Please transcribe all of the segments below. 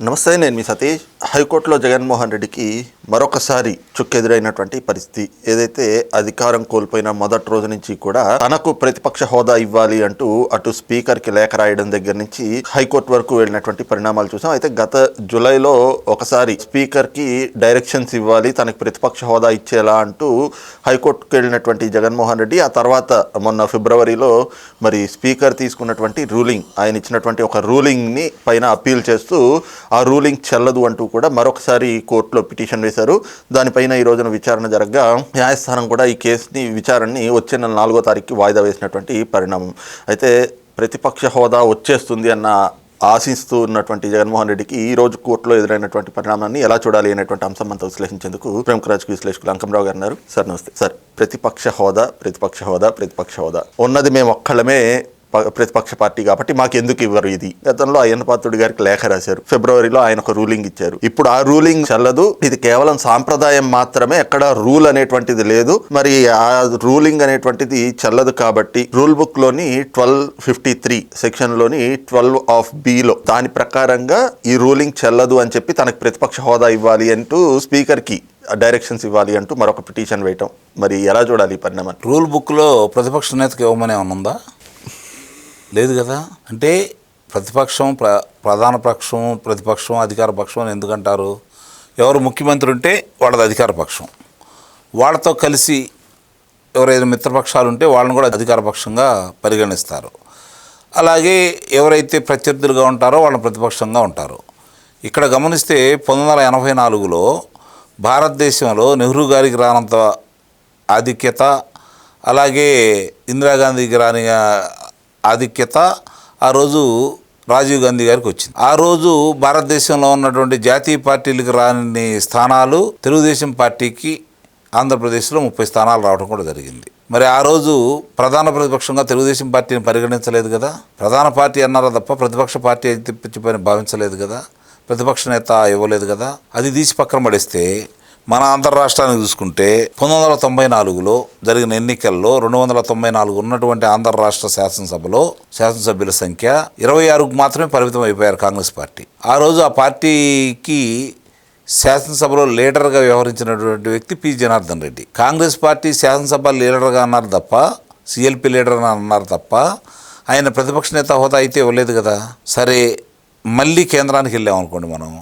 నమస్తే నేను మీ సతీష్. హైకోర్టులో జగన్మోహన్ రెడ్డికి మరొకసారి చుక్కెదురైనటువంటి పరిస్థితి ఏదైతే అధికారం కోల్పోయిన మొదటి రోజు నుంచి కూడా తనకు ప్రతిపక్ష హోదా ఇవ్వాలి అంటూ అటు స్పీకర్కి లేఖ రాయడం దగ్గర నుంచి హైకోర్టు వరకు వెళ్ళినటువంటి పరిణామాలు చూసాం. అయితే గత జులైలో ఒకసారి స్పీకర్కి డైరెక్షన్స్ ఇవ్వాలి తనకు ప్రతిపక్ష హోదా ఇచ్చేలా అంటూ హైకోర్టుకు వెళ్ళినటువంటి జగన్మోహన్ రెడ్డి ఆ తర్వాత మొన్న ఫిబ్రవరిలో మరి స్పీకర్ తీసుకున్నటువంటి రూలింగ్ ఆయన ఇచ్చినటువంటి ఒక రూలింగ్ని పైన అప్పీల్ చేస్తూ ఆ రూలింగ్ చెల్లదు అంటూ కూడా మరొకసారి కోర్టులో పిటిషన్ వేశారు. దానిపైన ఈ రోజున విచారణ జరగగా న్యాయస్థానం కూడా ఈ కేసుని విచారణని వచ్చే నెల నాలుగో తారీఖుకి వాయిదా వేసినటువంటి పరిణామం. అయితే ప్రతిపక్ష హోదా వచ్చేస్తుంది అన్న ఆశిస్తూ ఉన్నటువంటి జగన్మోహన్ రెడ్డికి ఈ రోజు కోర్టులో ఎదురైనటువంటి పరిణామాన్ని ఎలా చూడాలి అనేటువంటి అంశం అంతా విశ్లేషించేందుకు ప్రముఖ రాజకీయ విశ్లేషకులు అంకంరావు గారు అన్నారు సార్ నమస్తే. సార్ ప్రతిపక్ష హోదా ప్రతిపక్ష హోదా ప్రతిపక్ష హోదా. ఉన్నది మేము ఒక్కళ్ళమే ప్రతిపక్ష పార్టీ కాబట్టి మాకు ఎందుకు ఇవ్వరు ఇది. గతంలో అయ్యన్న పాత్రుడి గారికి లేఖ రాశారు. ఫిబ్రవరిలో ఆయన ఒక రూలింగ్ ఇచ్చారు. ఇప్పుడు ఆ రూలింగ్ చల్లదు. ఇది కేవలం సాంప్రదాయం మాత్రమే. ఎక్కడ రూల్ అనేటువంటిది లేదు. మరి ఆ రూలింగ్ అనేటువంటిది చల్లదు కాబట్టి రూల్ బుక్లోని ట్వెల్వ్ ఫిఫ్టీ త్రీ సెక్షన్లోని ట్వెల్వ్ ఆఫ్ బిలో దాని ప్రకారంగా ఈ రూలింగ్ చెల్లదు అని చెప్పి తనకు ప్రతిపక్ష హోదా ఇవ్వాలి అంటూ స్పీకర్కి డైరెక్షన్స్ ఇవ్వాలి అంటూ మరొక పిటిషన్ వేయటం. మరి ఎలా చూడాలి ఈ పరిణామం రూల్ బుక్లో ప్రతిపక్ష నేతకు ఇవ్వమని ఏమైనా ఉందా? లేదు కదా? అంటే ప్రతిపక్షం ప్ర ప్రధాన పక్షం ప్రతిపక్షం అధికార పక్షం అని ఎందుకంటారు? ఎవరు ముఖ్యమంత్రి ఉంటే వాళ్ళది అధికార పక్షం. వాళ్ళతో కలిసి ఎవరైనా మిత్రపక్షాలు ఉంటే వాళ్ళని కూడా అధికార పక్షంగా పరిగణిస్తారు. అలాగే ఎవరైతే ప్రత్యర్థులుగా ఉంటారో వాళ్ళని ప్రతిపక్షంగా ఉంటారు. ఇక్కడ గమనిస్తే పంతొమ్మిది వందల ఎనభై నాలుగులో భారతదేశంలో నెహ్రూ గారికి రానంత ఆధిక్యత అలాగే ఇందిరాగాంధీకి రాని ఆధిక్యత ఆ రోజు రాజీవ్ గాంధీ గారికి వచ్చింది. ఆ రోజు భారతదేశంలో ఉన్నటువంటి జాతీయ పార్టీలకు రాని స్థానాలు తెలుగుదేశం పార్టీకి ఆంధ్రప్రదేశ్లో ముప్పై స్థానాలు రావడం కూడా జరిగింది. మరి ఆ రోజు ప్రధాన ప్రతిపక్షంగా తెలుగుదేశం పార్టీని పరిగణించలేదు కదా? ప్రధాన పార్టీ అన్నారా తప్ప ప్రతిపక్ష పార్టీ అని పిచ్చిపోయిన భావించలేదు కదా? ప్రతిపక్ష నేత ఇవ్వలేదు కదా? అది తీసి పక్కన పడేస్తే మన ఆంధ్ర రాష్ట్రాన్ని చూసుకుంటే పంతొమ్మిది వందల తొంభై నాలుగులో జరిగిన ఎన్నికల్లో రెండు వందల తొంభై నాలుగు ఉన్నటువంటి ఆంధ్ర రాష్ట్ర శాసనసభలో శాసనసభ్యుల సంఖ్య ఇరవై ఆరుకు మాత్రమే పరిమితం అయిపోయారు కాంగ్రెస్ పార్టీ. ఆ రోజు ఆ పార్టీకి శాసనసభలో లీడర్గా వ్యవహరించినటువంటి వ్యక్తి పి. జనార్దన్ రెడ్డి. కాంగ్రెస్ పార్టీ శాసనసభ లీడర్గా అన్నారు తప్ప సిఎల్పి లీడర్ అని అన్నారు తప్ప ఆయన ప్రతిపక్ష నేత హోదా అయితే ఇవ్వలేదు కదా. సరే మళ్ళీ కేంద్రానికి వెళ్ళాం అనుకోండి మనం.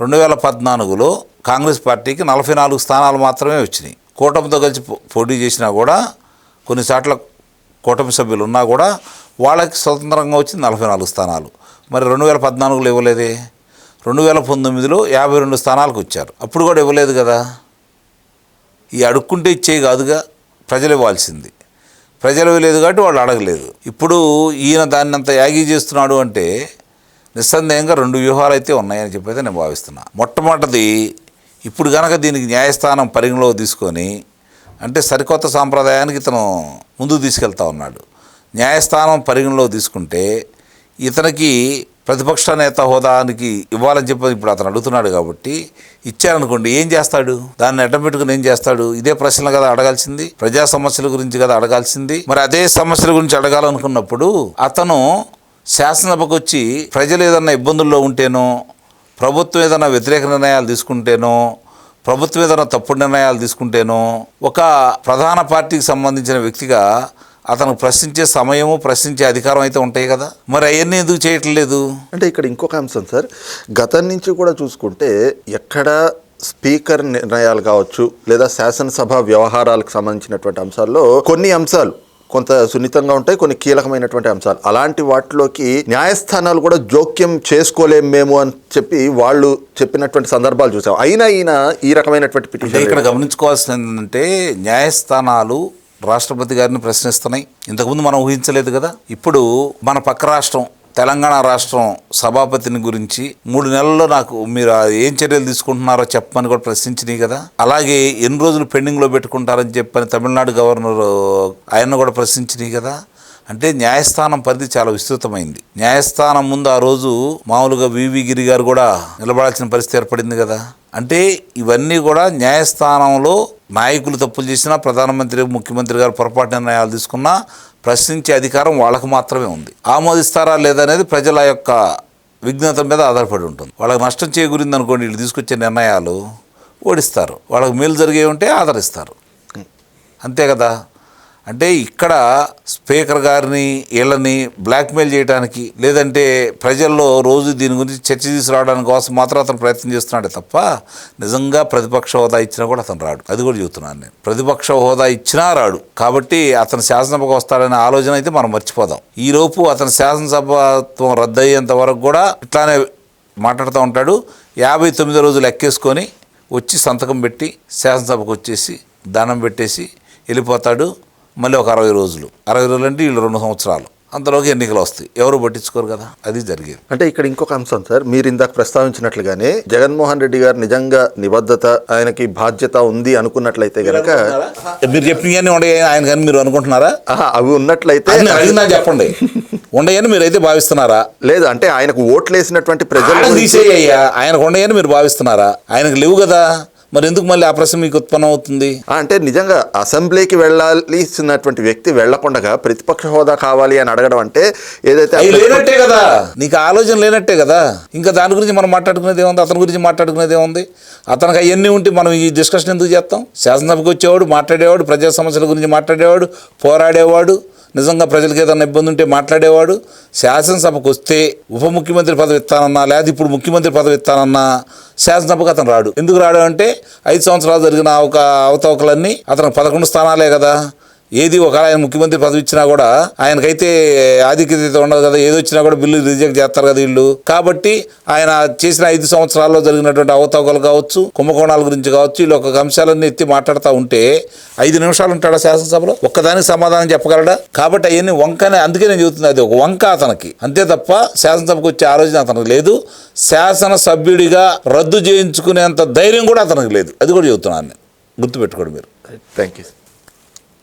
రెండు వేల పద్నాలుగులో కాంగ్రెస్ పార్టీకి నలభై నాలుగు స్థానాలు మాత్రమే వచ్చినాయి. కూటమితో కలిసి పోటీ చేసినా కూడా కొన్ని చోట్ల కూటమి సభ్యులు ఉన్నా కూడా వాళ్ళకి స్వతంత్రంగా వచ్చింది నలభై నాలుగు స్థానాలు. మరి రెండు వేల పద్నాలుగులో ఇవ్వలేదే? రెండు వేల పంతొమ్మిదిలో యాభై రెండు స్థానాలకు వచ్చారు. అప్పుడు కూడా ఇవ్వలేదు కదా? ఈ అడుక్కుంటే ఇచ్చేవి కాదుగా ప్రజలు ఇవ్వాల్సింది. ప్రజలు ఇవ్వలేదు కాబట్టి వాళ్ళు అడగలేదు. ఇప్పుడు ఈయన దాన్ని అంత యాగి చేస్తున్నాడు అంటే నిస్సందేహంగా రెండు వ్యూహాలు అయితే ఉన్నాయని చెప్పైతే నేను భావిస్తున్నా. మొట్టమొదటిది ఇప్పుడు కనుక దీనికి న్యాయస్థానం పరిగణలో తీసుకొని అంటే సరికొత్త సాంప్రదాయానికి ఇతను ముందుకు తీసుకెళ్తా ఉన్నాడు. న్యాయస్థానం పరిగణలో తీసుకుంటే ఇతనికి ప్రతిపక్ష నేత హోదానికి ఇవ్వాలని చెప్పి ఇప్పుడు అతను అడుగుతున్నాడు కాబట్టి ఇచ్చారనుకోండి ఏం చేస్తాడు? దాన్ని అడ్డం పెట్టుకుని ఏం చేస్తాడు? ఇదే ప్రశ్నలు కదా అడగాల్సింది ప్రజా సమస్యల గురించి కదా అడగాల్సింది. మరి అదే సమస్యల గురించి అడగాలనుకున్నప్పుడు అతను శాసనసభకు వచ్చి ప్రజలు ఏదన్నా ఇబ్బందుల్లో ఉంటేనో ప్రభుత్వం ఏదైనా వ్యతిరేక నిర్ణయాలు తీసుకుంటేనో ప్రభుత్వం ఏదైనా తప్పుడు నిర్ణయాలు తీసుకుంటేనో ఒక ప్రధాన పార్టీకి సంబంధించిన వ్యక్తిగా అతను ప్రశ్నించే సమయము ప్రశ్నించే అధికారం అయితే ఉంటాయి కదా. మరి అవన్నీ ఎందుకు చేయట్లేదు? అంటే ఇక్కడ ఇంకొక అంశం సార్. గతం నుంచి కూడా చూసుకుంటే ఎక్కడ స్పీకర్ నిర్ణయాలు కావచ్చు లేదా శాసనసభ వ్యవహారాలకు సంబంధించినటువంటి అంశాల్లో కొన్ని అంశాలు కొంత సున్నితంగా ఉంటాయి కొన్ని కీలకమైనటువంటి అంశాలు. అలాంటి వాటిలోకి న్యాయస్థానాలు కూడా జోక్యం చేసుకోలేం మేము అని చెప్పి వాళ్ళు చెప్పినటువంటి సందర్భాలు చూసాం. అయినా ఈయన ఈ రకమైనటువంటి పిటిషన్ ఇక్కడ గమనించుకోవాల్సింది ఏంటంటే న్యాయస్థానాలు రాష్ట్రపతి గారిని ప్రశ్నిస్తున్నాయి. ఇంతకుముందు మనం ఊహించలేదు కదా. ఇప్పుడు మన పక్క రాష్ట్రం తెలంగాణ రాష్ట్రం సభాపతిని గురించి మూడు నెలల్లో నాకు మీరు ఏం చర్యలు తీసుకుంటున్నారో చెప్పమని కూడా ప్రశ్నించినాయి కదా. అలాగే ఎన్ని రోజులు పెండింగ్లో పెట్టుకుంటారని చెప్పని తమిళనాడు గవర్నర్ ఆయన కూడా ప్రశ్నించినాయి కదా. అంటే న్యాయస్థానం పరిధి చాలా విస్తృతమైంది. న్యాయస్థానం ముందు ఆ రోజు మామూలుగా వివి గిరి గారు కూడా నిలబడాల్సిన పరిస్థితి ఏర్పడింది కదా. అంటే ఇవన్నీ కూడా న్యాయస్థానంలో నాయకులు తప్పులు చేసినా ప్రధానమంత్రి ముఖ్యమంత్రి గారు పొరపాటు నిర్ణయాలు తీసుకున్నా ప్రశ్నించే అధికారం వాళ్ళకు మాత్రమే ఉంది. ఆమోదిస్తారా లేదనేది ప్రజల యొక్క విఘ్నత మీద ఆధారపడి ఉంటుంది. వాళ్ళకి నష్టం చేకూరింది అనుకోండి వీళ్ళు తీసుకొచ్చే నిర్ణయాలు ఓడిస్తారు. వాళ్ళకి మేలు జరిగే ఉంటే ఆదరిస్తారు. అంతే కదా? అంటే ఇక్కడ స్పీకర్ గారిని వీళ్ళని బ్లాక్మెయిల్ చేయడానికి లేదంటే ప్రజల్లో రోజు దీని గురించి చర్చ తీసుకురావడానికి కోసం మాత్రం అతను ప్రయత్నం చేస్తున్నాడే తప్ప నిజంగా ప్రతిపక్ష హోదా ఇచ్చినా కూడా అతను రాడు. అది కూడా చెబుతున్నాను నేను. ప్రతిపక్ష హోదా ఇచ్చినా రాడు. కాబట్టి అతను శాసనసభకు వస్తాడనే ఆలోచన అయితే మనం మర్చిపోదాం. ఈలోపు అతను శాసనసభత్వం రద్దయ్యేంత వరకు కూడా ఇట్లానే మాట్లాడుతూ ఉంటాడు. యాభై తొమ్మిది రోజులు ఎక్కేసుకొని వచ్చి సంతకం పెట్టి శాసనసభకు వచ్చేసి దానం పెట్టేసి వెళ్ళిపోతాడు. మళ్ళీ ఒక అరవై రోజులు. అరవై రోజులు అంటే వీళ్ళు రెండు సంవత్సరాలు. అంతలోకి ఎన్నికలు వస్తాయి. ఎవరు పట్టించుకోరు కదా? అది జరిగేది. అంటే ఇక్కడ ఇంకొక అంశం సార్. మీరు ఇందాక ప్రస్తావించినట్లుగానే జగన్మోహన్ రెడ్డి గారు నిజంగా నిబద్ధత ఆయనకి బాధ్యత ఉంది అనుకున్నట్లయితే గనక మీరు చెప్పినవన్నీ ఉండయి ఆయన కానీ మీరు అనుకుంటున్నారా? అవి ఉన్నట్లయితే అడిగినా చెప్పండి. ఉండయని మీరు అయితే భావిస్తున్నారా? లేదు అంటే ఆయనకు ఓట్లేసినటువంటి ప్రజలు ఆయన తీసేయ్యా. ఆయనకు ఉండయని మీరు భావిస్తున్నారా? ఆయనకు లేవు కదా? మరి ఎందుకు మళ్ళీ ఆ ప్రశ్న మీకు ఉత్పన్నం అవుతుంది? అంటే నిజంగా అసెంబ్లీకి వెళ్ళాల్సినటువంటి వ్యక్తి వెళ్ళకుండా ప్రతిపక్ష హోదా కావాలి అని అడగడం అంటే ఏదైతే లేనట్టే కదా. నీకు ఆలోచన లేనట్టే కదా. ఇంకా దాని గురించి మనం మాట్లాడుకునేది ఏముంది? అతని గురించి మాట్లాడుకునేది ఏముంది? అతనికి అవన్నీ ఉంటే మనం ఈ డిస్కషన్ ఎందుకు చేస్తాం? శాసనసభకు వచ్చేవాడు మాట్లాడేవాడు ప్రజా సమస్యల గురించి మాట్లాడేవాడు పోరాడేవాడు నిజంగా ప్రజలకు ఏదైనా ఇబ్బంది ఉంటే మాట్లాడేవాడు. శాసనసభకు వస్తే ఉప ముఖ్యమంత్రి పదవి ఇస్తానన్నా లేదా ఇప్పుడు ముఖ్యమంత్రి పదవి ఇస్తానన్నా శాసనసభకు అతను రాడు. ఎందుకు రాడు అంటే ఐదు సంవత్సరాలు జరిగిన ఒక అవతవకలన్నీ అతనికి పదకొండు స్థానాలే కదా. ఏది ఒక ఆయన ముఖ్యమంత్రి పదవి ఇచ్చినా కూడా ఆయనకైతే ఆధిక్యత ఉండదు కదా. ఏది వచ్చినా కూడా బిల్లు రిజెక్ట్ చేస్తారు కదా వీళ్ళు. కాబట్టి ఆయన చేసిన ఐదు సంవత్సరాల్లో జరిగినటువంటి అవతవకలు కావచ్చు కుంభకోణాల గురించి కావచ్చు వీళ్ళు ఒక అంశాలన్నీ ఎత్తి మాట్లాడుతూ ఉంటే ఐదు నిమిషాలు ఉంటాడా శాసనసభలో? ఒక్కదానికి సమాధానం చెప్పగలడా? కాబట్టి అవన్నీ వంకనే అందుకే నేను చెబుతుంది అది ఒక వంక అతనికి. అంతే తప్ప శాసనసభకు వచ్చే ఆలోచన అతనికి లేదు. శాసనసభ్యుడిగా రద్దు చేయించుకునేంత ధైర్యం కూడా అతనికి లేదు. అది కూడా చెబుతున్నాను నేను. గుర్తుపెట్టుకోండి మీరు. Thank you